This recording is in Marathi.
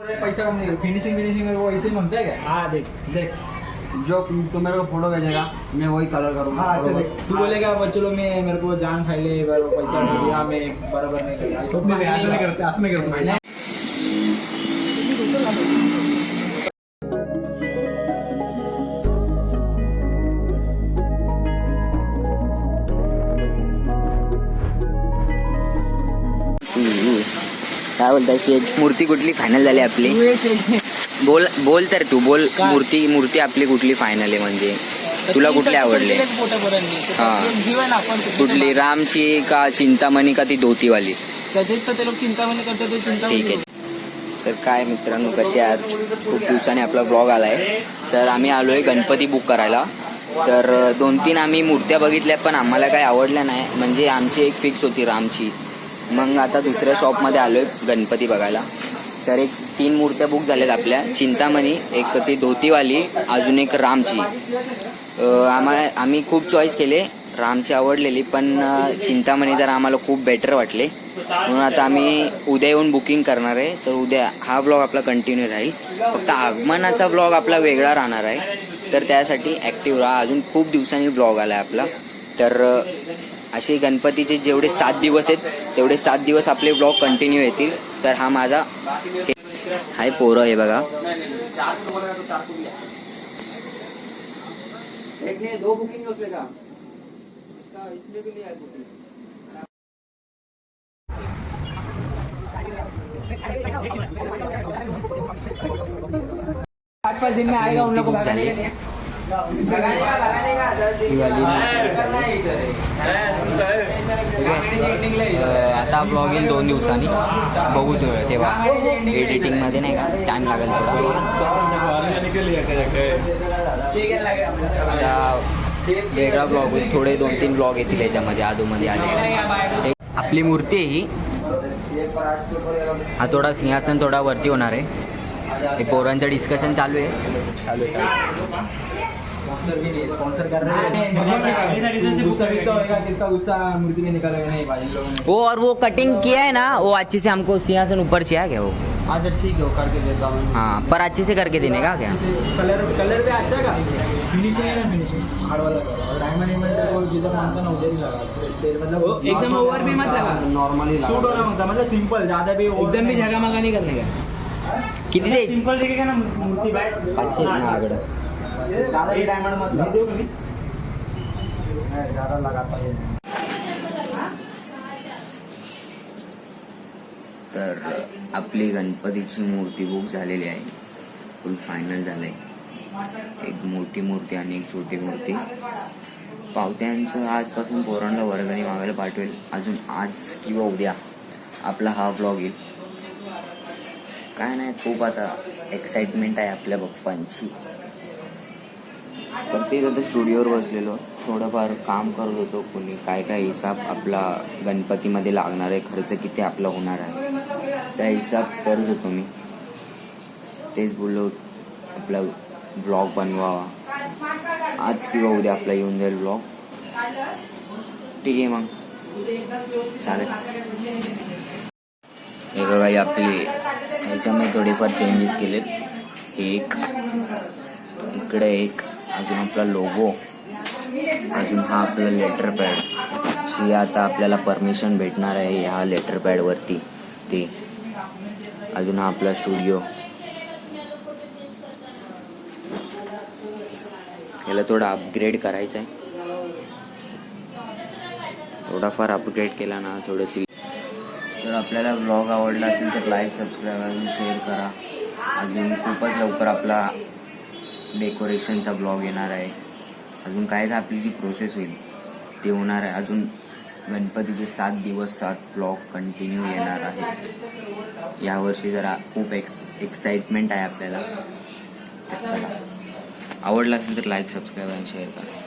पैसा कम नहीं फिनिशिंग फिनिशिंग मेरे को ऐसे ही माँगता है क्या? हाँ देख। देख। जो तुम मेरे को फ़ोटो भेजेगा मैं वही कलर करूँगा। हाँ अच्छा देख। तू बोलेगा बच्चों लोग ने मेरे को जान खाई ले पैसा नहीं दिया मैं बराबर नहीं करता। ऐसा नहीं, ऐसा नहीं करते असं नाही करत। काय बोलताय शेठ? मूर्ती कुठली? फायनल झाली आपली. बोल बोल तर तू बोल. काय? मूर्ती मूर्ती आपली कुठली फायनल आहे म्हणजे? तुला कुठली आवडली? हा. कुठली? रामची का चिंतामणी का ती धोतीवाली? सजेस्ट तर ते लोक चिंतामणी करतात ते चिंतामणी ठीक आहे. तर काय मित्रांनो कसे आहात? खूप दिवसांनी आपला ब्लॉग आलाय. तर आम्ही आलोय गणपती बुक करायला. तर दोन तीन आम्ही मूर्त्या बघितल्या पण आम्हाला काही आवडल्या नाही. म्हणजे आमची एक फिक्स होती रामची. मग आता दुसऱ्या शॉपमध्ये आलो आहे गणपती बघायला. तर एक तीन मूर्त्या बुक झाल्यात आपल्या. चिंतामणी एक ती धोतीवाली अजून एक रामची. आम्हाला आम्ही खूप चॉईस केले. रामची आवडलेली पण चिंतामणी जर आम्हाला खूप बेटर वाटले. म्हणून आता आम्ही उद्या येऊन बुकिंग करणार आहे. तर उद्या हा ब्लॉग आपला कंटिन्यू राहील. फक्त आगमनाचा ब्लॉग आपला वेगळा राहणार आहे. तर त्यासाठी ऍक्टिव्ह राहा. अजून खूप दिवसांनी ब्लॉग आला आहे आपला. तर असे गणपतीचे जेवढे सात दिवस आहेत तेवढे सात दिवस आपले ब्लॉग कंटिन्यू येतील. तर हा माझा हाय पोरं आहे बघा. दो बुकिंग उसमें का? इसका इसलिए भी नहीं बुकिंग पाच पाच दिन में आएगा उन लोग को आता ब्लॉग येईल दोन दिवसांनी. बघू तेव्हा. एडिटिंगमध्ये नाही का? टाईम लागेल थोडा. आता वेगळा ब्लॉग होईल. थोडे दोन तीन ब्लॉग येतील याच्यामध्ये आधूमध्ये आले आपली मूर्ती आहे ही. हा थोडा सिंहासन थोडा वरती होणार आहे. हे पोरांचं डिस्कशन चालू आहे. स्पॉन्सर भी नहीं स्पॉन्सर कर रहे हैं। गुस्सा गुस्सा होएगा किसका गुस्सा मूर्ति में निकालेगा नहीं भाई लोगों ने वो और वो कटिंग किया है ना वो अच्छे से हमको सिंहासन ऊपर चाहिए क्या वो? अच्छा ठीक है वो करके देता हूँ। हाँ पर अच्छे से करके देने का क्या? कलर कलर भी अच्छा का? फिनिशिंग है ना फिनिशिंग हार्ड वाला कलर और डायमंड इमेंट को जिधर माँगता ना उधर ही लगा। ते- मतलब एकदम ओवर भी मत लगा। नॉर्मली सूट होना माँगता मतलब सिंपल ज़्यादा भी एकदम भी नहीं। जगा मगा नहीं करने का। किती द्यायची सिंपल दिखेगा ना मूर्ति डायमंड ज्यादा लगाता है तर आपली गणपतीची मूर्ती बुक झालेली आहे. फुल फायनल झालं आहे एक मोठी मूर्ती आणि एक छोटी मूर्ती. पावत्यांचं आजपासून पोरांना वर्गणी मागायला पाठवेल. अजून आज किंवा उद्या आपला हा ब्लॉग येईल. काय नाही खूप आता एक्साइटमेंट आहे आपल्या बाप्पांची तेच आता स्टुडिओवर बसलेलो थोडंफार काम करत होतो कोणी काय काय हिसाब आपला गणपतीमध्ये लागणार आहे खर्च किती आपला होणार आहे? त्या हिसाब करत होतो मी. तेच बोललो आपला ब्लॉग बनवावा. आज किंवा उद्या आपला येऊन जाईल ब्लॉग ठीक आहे मग. चालेल. हे बघा आपली आपले ह्याच्यामध्ये थोडेफार चेंजेस केलेत. एक इकडे एक. अजून आपला लोगो अजून हा आपला लेटर पॅड शी आता आपल्याला परमिशन भेटणार आहे ह्या लेटर पॅडवरती ते. अजून हा आपला स्टुडिओ याला थोडा अपग्रेड करायचा आहे. थोडाफार अपग्रेड केला ना थोडंशी. तर आपल्याला ब्लॉग आवडला असेल तर लाईक सबस्क्राईब आणि शेअर करा. अजून खूपच लवकर आपला डेकोरेशनचा ब्लॉग येणार आहे. अजून काय काय आपली जी प्रोसेस होईल ते होणार आहे. अजून गणपतीचे सात दिवस सात ब्लॉग कंटिन्यू येणार आहे. यावर्षी जरा खूप एक्स एक्साइटमेंट आहे आपल्याला. चला. आवडला असेल तर लाईक सबस्क्राईब आणि शेअर करा.